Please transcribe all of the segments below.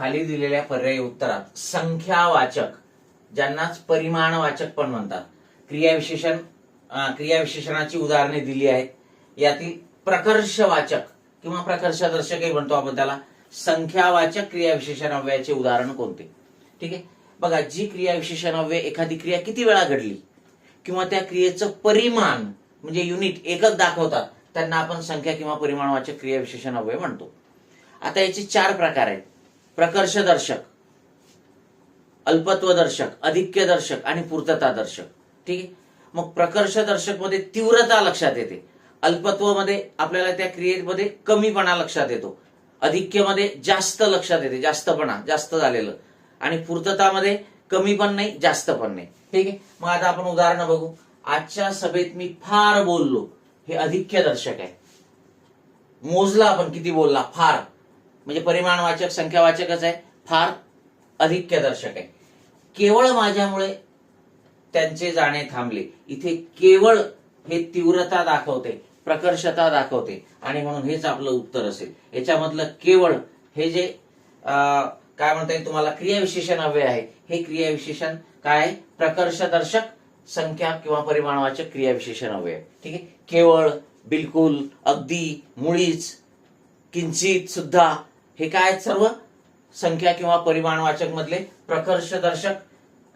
खाली दिलेल्या पर्यायी उत्तरात संख्यावाचक ज्यांनाच परिमाणवाचक पण म्हणतात. क्रियाविशेषण क्रियाविशेषणाची उदाहरणे दिली आहेत. यातील प्रकर्षवाचक किंवा प्रकर्षदर्शकही म्हणतो आपण त्याला. संख्यावाचक क्रियाविशेषण अव्ययाचे उदाहरण कोणते? ठीक आहे? बघा जी क्रियाविशेषण अव्यय एखादी क्रिया किती वेळा घडली किंवा त्या क्रियेचं परिमाण म्हणजे युनिट एकच दाखवतात त्यांना आपण संख्या किंवा परिमाणवाचक क्रियाविशेषण अव्यय म्हणतो. आता याचे चार प्रकार आहेत. प्रकर्षदर्शक अल्पत्वदर्शक अधिक्यदर्शक आणि पूर्ततादर्शक. ठीक आहे? मग प्रकर्षदर्शकमध्ये तीव्रता लक्षात येते. अल्पत्वमध्ये आपल्याला त्या क्रियेमध्ये कमीपणा लक्षात येतो. अधिक्यमध्ये जास्त लक्षात येते जास्तपणा जास्त झालेलं. आणि पूर्ततामध्ये कमी पण नाही जास्त पण नाही. ठीक आहे? मग आता आपण उदाहरणं बघू. आजच्या सभेत मी फार बोललो. हे अधिक्य दर्शक आहे. मोजला आपण किती बोलला? फार. म्हणजे परिमाणवाचक संख्यावाचकच आहे फार अधिक्य दर्शक आहे. केवळ माझ्यामुळे त्यांचे जाणे थांबले. इथे केवळ हे तीव्रता दाखवते प्रकर्षता दाखवते आणि म्हणून हेच आपलं उत्तर असेल. याच्यामधलं केवळ हे जे काय म्हणता येईल तुम्हाला क्रियाविशेषण हवे आहे हे क्रियाविशेषण काय आहे? प्रकर्षदर्शक संख्या किंवा परिमाणवाचक क्रियाविशेषण हवे आहे. ठीक आहे? केवळ बिलकुल अगदी मुळीच किंचित सुद्धा हे काय आहेत सर्व? संख्या किंवा परिमाणवाचक मधले प्रकर्षदर्शक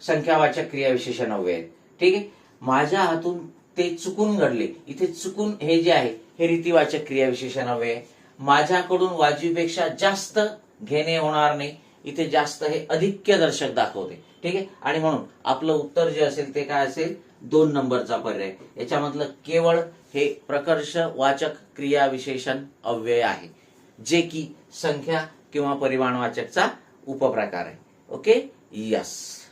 संख्यावाचक क्रियाविशेषण हवे आहेत. ठीक आहे? माझ्या हातून ते चुकून घडले. इथे चुकून हे जे आहे हे रीतिवाचक क्रियाविशेषण हवे आहे. माझ्याकडून वाजवीपेक्षा जास्त घेणे होणार नाही. इथे जास्त हे अधिक्य दर्शक दाखवते. ठीक आहे? आणि म्हणून आपलं उत्तर जे असेल ते काय असेल? दोन नंबरचा पर्याय. याच्यामधलं केवळ हे प्रकर्ष वाचक क्रियाविशेषण अव्यय आहे. जे की संख्या किंवा परिमाणवाचकचा उपप्रकार आहे. Okay yes